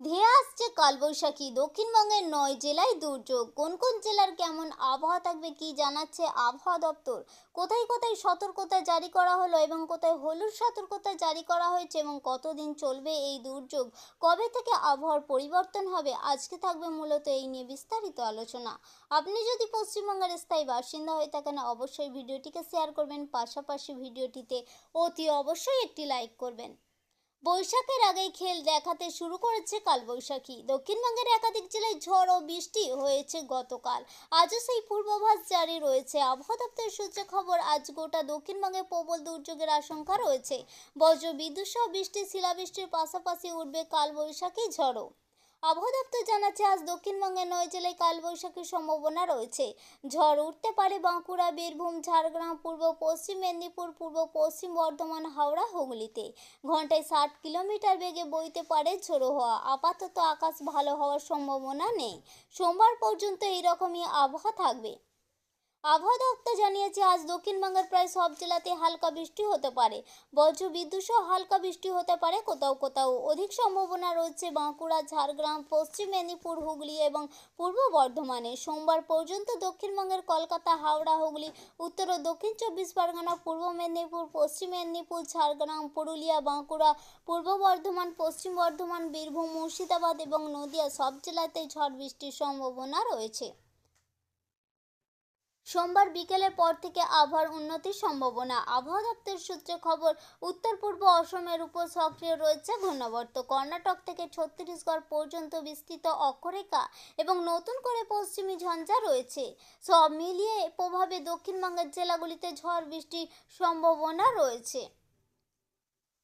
ধেয়ে আসছে কালবৈশাখী। দক্ষিণবঙ্গের নয় জেলায় দুর্যোগ। কোন কোন জেলার কেমন আবহাওয়া থাকবে কি জানাচ্ছে আবহাওয়া দপ্তর? কোথায় কোথায় সতর্কতা জারি করা হলো এবং কোথায় হলুদ সতর্কতা জারি করা হয়েছে এবং কতদিন চলবে এই দুর্যোগ? কবে থেকে আবহাওয়ার পরিবর্তন হবে? আজকে থাকবে মূলত এই নিয়ে বিস্তারিত আলোচনা। আপনি যদি পশ্চিমবঙ্গের স্থায়ী বাসিন্দা হয়ে থাকেন, অবশ্যই ভিডিওটিকে শেয়ার করবেন। পাশাপাশি ভিডিওটিতে অতি অবশ্যই একটি লাইক করবেন। বৈশাখের আগেই খেল দেখাতে শুরু করেছে কালবৈশাখী। দক্ষিণবঙ্গের একাধিক জেলায় ঝড় ও বৃষ্টি হয়েছে গতকাল। আজও সেই পূর্বাভাস জারি রয়েছে। আবহাওয়া দপ্তরের সূত্রে খবর, আজ গোটা দক্ষিণবঙ্গে প্রবল দুর্যোগের আশঙ্কা রয়েছে। বজ্র, বিদ্যুৎ সহ বৃষ্টি, শিলাবৃষ্টির পাশাপাশি উঠবে কালবৈশাখী ঝড়ও। আবহাওয়া দপ্তর জানাচ্ছে, আজ দক্ষিণবঙ্গের নয় জেলায় কালবৈশাখীর সম্ভাবনা রয়েছে। ঝড় উঠতে পারে বাঁকুড়া, বীরভূম, ঝাড়গ্রাম, পূর্ব পশ্চিম মেদিনীপুর, পূর্ব পশ্চিম বর্ধমান, হাওড়া, হুগলিতে। ঘন্টায় ষাট কিলোমিটার বেগে বইতে পারে ঝোড়ো হওয়া। আপাতত আকাশ ভালো হওয়ার সম্ভাবনা নেই। সোমবার পর্যন্ত এইরকমই আবহাওয়া থাকবে। আবহাওয়া দপ্তর জানিয়েছে, আজ দক্ষিণবঙ্গের প্রায় সব জেলাতে হালকা বৃষ্টি হতে পারে। বজ্র বিদ্যুৎ সহ হালকা বৃষ্টি হতে পারে, কোথাও কোথাও অধিক সম্ভাবনা রয়েছে বাঁকুড়া, ঝাড়গ্রাম, পশ্চিম মেদিনীপুর, হুগলি এবং পূর্ব বর্ধমানে। সোমবার পর্যন্ত দক্ষিণবঙ্গের কলকাতা, হাওড়া, হুগলি, উত্তর ও দক্ষিণ চব্বিশ পরগনা, পূর্ব মেদিনীপুর, পশ্চিম মেদিনীপুর, ঝাড়গ্রাম, পুরুলিয়া, বাঁকুড়া, পূর্ব বর্ধমান, পশ্চিম বর্ধমান, বীরভূম, মুর্শিদাবাদ এবং নদিয়া সব জেলাতেই ঝড় বৃষ্টির সম্ভাবনা রয়েছে। সোমবার বিকেলের পর থেকে আবহাওয়ার উন্নতির সম্ভাবনা। আবহাওয়া দপ্তর সূত্রে খবর, উত্তর পূর্ব অসমের উপর সক্রিয় রয়েছে ঘূর্ণাবর্ত। কর্ণাটক থেকে ছত্তিশগড় পর্যন্ত বিস্তৃত অক্ষরেখা এবং নতুন করে পশ্চিমী ঝঞ্ঝা রয়েছে। সব মিলিয়ে প্রভাবে দক্ষিণবঙ্গের জেলাগুলিতে ঝড় বৃষ্টির সম্ভাবনা রয়েছে।